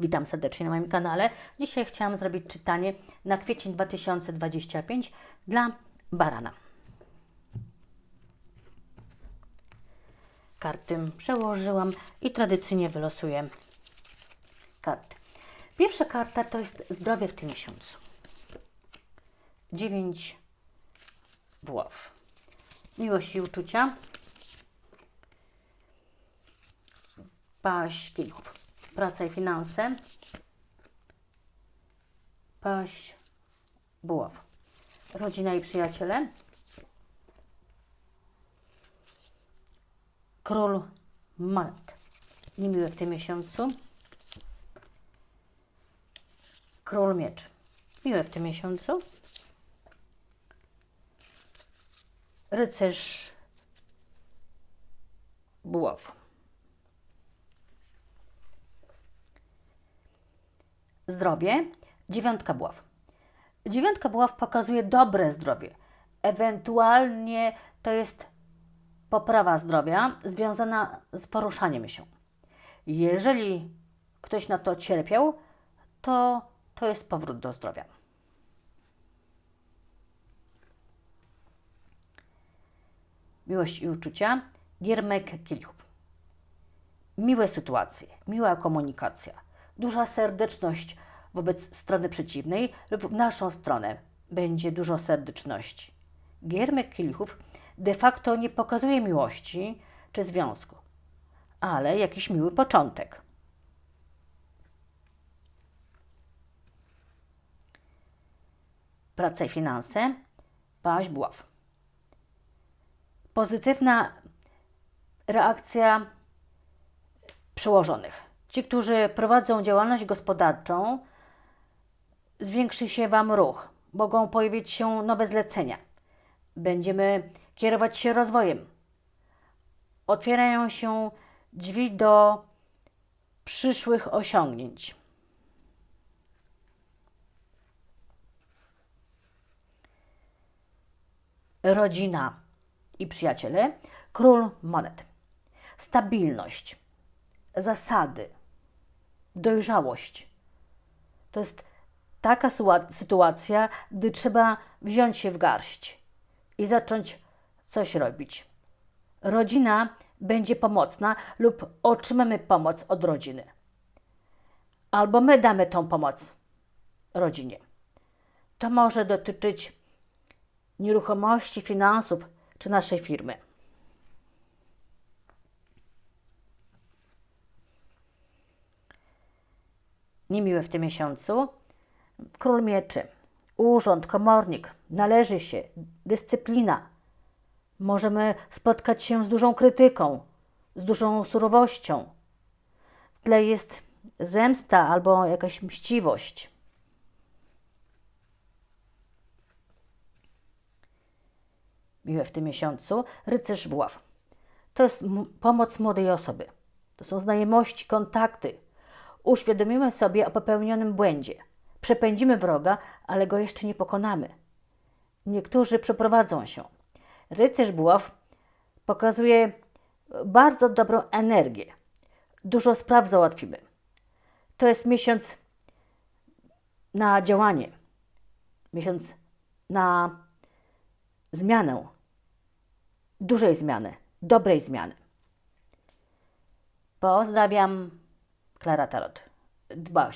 Witam serdecznie na moim kanale. Dzisiaj chciałam zrobić czytanie na kwiecień 2025 dla barana. Karty przełożyłam i tradycyjnie wylosuję karty. Pierwsza karta to jest zdrowie w tym miesiącu. 9 buław. Miłość i uczucia. Paść kielichów. Praca i finanse. Paść buław. Rodzina i przyjaciele. Król monet. Niemiłe w tym miesiącu. Król mieczy. Miłe w tym miesiącu. Rycerz buław. Zdrowie. Dziewiątka buław. Dziewiątka buław pokazuje dobre zdrowie. Ewentualnie to jest poprawa zdrowia związana z poruszaniem się. Jeżeli ktoś na to cierpiał, to to jest powrót do zdrowia. Miłość i uczucia. Giermek kielichów. Miłe sytuacje, miła komunikacja, duża serdeczność wobec strony przeciwnej lub naszą stronę. Będzie dużo serdeczności. Giermek kielichów de facto nie pokazuje miłości czy związku, ale jakiś miły początek. Praca i finanse. Paść buław. Pozytywna reakcja przełożonych. Ci, którzy prowadzą działalność gospodarczą, zwiększy się Wam ruch. Mogą pojawić się nowe zlecenia. Będziemy kierować się rozwojem. Otwierają się drzwi do przyszłych osiągnięć. Rodzina i przyjaciele. Król monet. Stabilność, zasady, dojrzałość. To jest taka sytua- sytuacja, gdy trzeba wziąć się w garść i zacząć coś robić. Rodzina będzie pomocna lub otrzymamy pomoc od rodziny. Albo my damy tą pomoc rodzinie. To może dotyczyć nieruchomości, finansów czy naszej firmy. Niemiłe w tym miesiącu. Król mieczy, urząd, komornik, należy się, dyscyplina. Możemy spotkać się z dużą krytyką, z dużą surowością. W tle jest zemsta albo jakaś mściwość. miłe w tym miesiącu, rycerz buław. To jest pomoc młodej osoby. To są znajomości, kontakty. Uświadomimy sobie o popełnionym błędzie. Przepędzimy wroga, ale go jeszcze nie pokonamy. Niektórzy przeprowadzą się. Rycerz buław pokazuje bardzo dobrą energię. Dużo spraw załatwimy. To jest miesiąc na działanie. Miesiąc na zmianę, dużej zmiany, dobrej zmiany. Pozdrawiam, Klara Tarot. Dba.